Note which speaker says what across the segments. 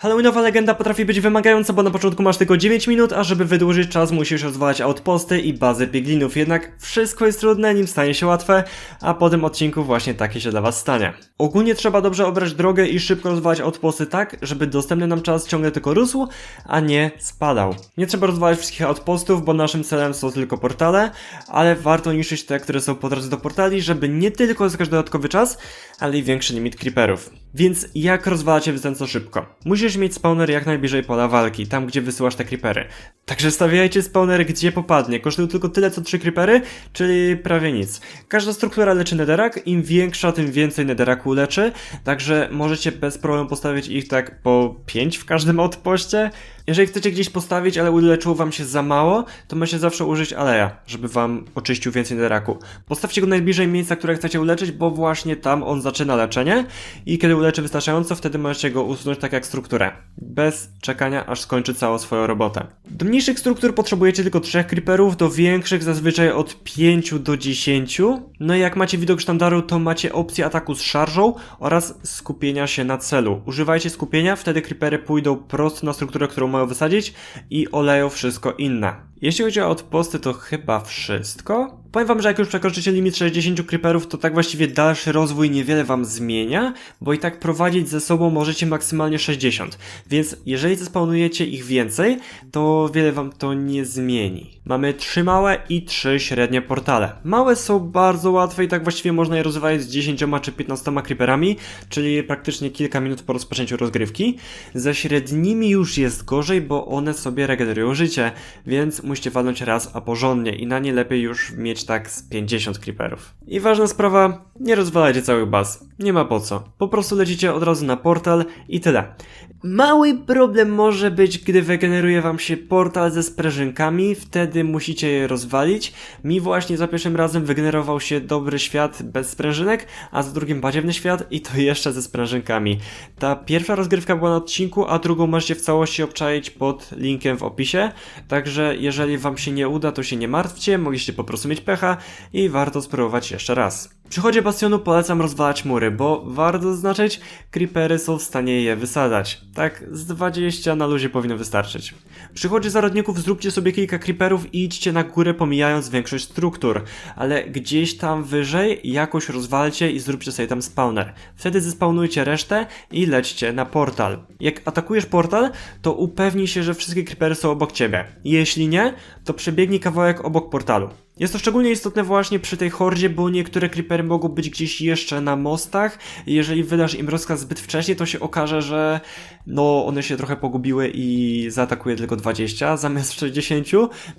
Speaker 1: Halloweenowa legenda potrafi być wymagająca, bo na początku masz tylko 9 minut, a żeby wydłużyć czas musisz rozwalać outposty i bazy piglinów, jednak wszystko jest trudne, nim stanie się łatwe, a po tym odcinku właśnie takie się dla was stanie. Ogólnie trzeba dobrze obrać drogę i szybko rozwalać outposty tak, żeby dostępny nam czas ciągle tylko rósł, a nie spadał. Nie trzeba rozwalać wszystkich outpostów, bo naszym celem są tylko portale, ale warto niszczyć te, które są po drodze do portali, żeby nie tylko zyskać dodatkowy czas, ale i większy limit creeperów. Więc jak rozwalać je wystarczająco szybko? Musisz mieć spawner jak najbliżej pola walki, tam gdzie wysyłasz te creepery. Także stawiajcie spawner gdzie popadnie. Kosztują tylko tyle co 3 creepery, czyli prawie nic. Każda struktura leczy nederak, im większa, tym więcej nederaku leczy, także możecie bez problemu postawić ich tak po 5 w każdym outpoście. Jeżeli chcecie gdzieś postawić, ale uleczyło wam się za mało, to możecie zawsze użyć aleja, żeby wam oczyścił więcej nederaku. Postawcie go najbliżej miejsca, które chcecie uleczyć, bo właśnie tam on zaczyna leczenie i kiedy uleczy wystarczająco, wtedy możecie go usunąć tak jak strukturę. Bez czekania, aż skończy całą swoją robotę. Do mniejszych struktur potrzebujecie tylko 3 creeperów, do większych zazwyczaj od 5 do 10. No i jak macie widok sztandaru, to macie opcję ataku z szarżą oraz skupienia się na celu. Używajcie skupienia, wtedy creepery pójdą prosto na strukturę, którą mają wysadzić i oleją wszystko inne. Jeśli chodzi o outposty, to chyba wszystko. Powiem wam, że jak już przekroczycie limit 60 creeperów, to tak właściwie dalszy rozwój niewiele wam zmienia, bo i tak prowadzić ze sobą możecie maksymalnie 60. Więc jeżeli zespawnujecie ich więcej, to wiele wam to nie zmieni. Mamy 3 małe i 3 średnie portale. Małe są bardzo łatwe i tak właściwie można je rozwijać z 10 czy 15 creeperami, czyli praktycznie kilka minut po rozpoczęciu rozgrywki. Ze średnimi już jest gorzej, bo one sobie regenerują życie, więc musicie walnąć raz, a porządnie i na nie lepiej już mieć tak z 50 creeperów. I ważna sprawa, nie rozwalajcie całych baz. Nie ma po co. Po prostu lecicie od razu na portal i tyle. Mały problem może być, gdy wygeneruje wam się portal ze sprężynkami, wtedy musicie je rozwalić. Mi właśnie za pierwszym razem wygenerował się dobry świat bez sprężynek, a za drugim badziewny świat i to jeszcze ze sprężynkami. Ta pierwsza rozgrywka była na odcinku, a drugą możecie w całości obczaić pod linkiem w opisie, także jeżeli wam się nie uda, to się nie martwcie, mogliście po prostu mieć pecha i warto spróbować jeszcze raz. Przy chodzie bastionu polecam rozwalać mury, bo warto zaznaczyć, creepery są w stanie je wysadzać. Tak, z 20 na luzie powinno wystarczyć. Przy chodzie zarodników zróbcie sobie kilka creeperów i idźcie na górę pomijając większość struktur, ale gdzieś tam wyżej jakoś rozwalcie i zróbcie sobie tam spawner. Wtedy zespawnujcie resztę i lećcie na portal. Jak atakujesz portal, to upewnij się, że wszystkie creepery są obok ciebie. Jeśli nie, to przebiegnij kawałek obok portalu. Jest to szczególnie istotne właśnie przy tej hordzie, bo niektóre creepery mogą być gdzieś jeszcze na mostach jeżeli wydasz im rozkaz zbyt wcześnie, to się okaże, że no one się trochę pogubiły i zaatakuje tylko 20 zamiast 60.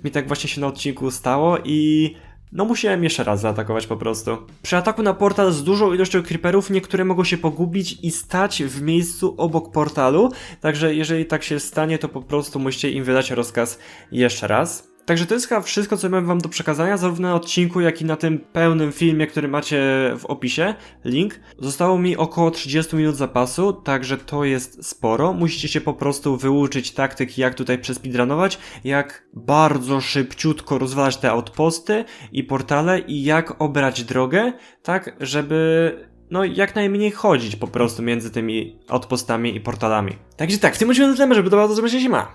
Speaker 1: Mi tak właśnie się na odcinku stało i no musiałem jeszcze raz zaatakować po prostu. Przy ataku na portal z dużą ilością creeperów niektóre mogą się pogubić i stać w miejscu obok portalu, także jeżeli tak się stanie, to po prostu musicie im wydać rozkaz jeszcze raz. Także to jest chyba wszystko, co miałem wam do przekazania, zarówno na odcinku, jak i na tym pełnym filmie, który macie w opisie, link. Zostało mi około 30 minut zapasu, także to jest sporo. Musicie się po prostu wyuczyć taktyk, jak tutaj przespeedrunować, jak bardzo szybciutko rozwalać te outposty i portale i jak obrać drogę, tak, żeby no jak najmniej chodzić po prostu między tymi outpostami i portalami. Także tak, w tym odcinku tyle, żeby to było do zobaczenia się ma.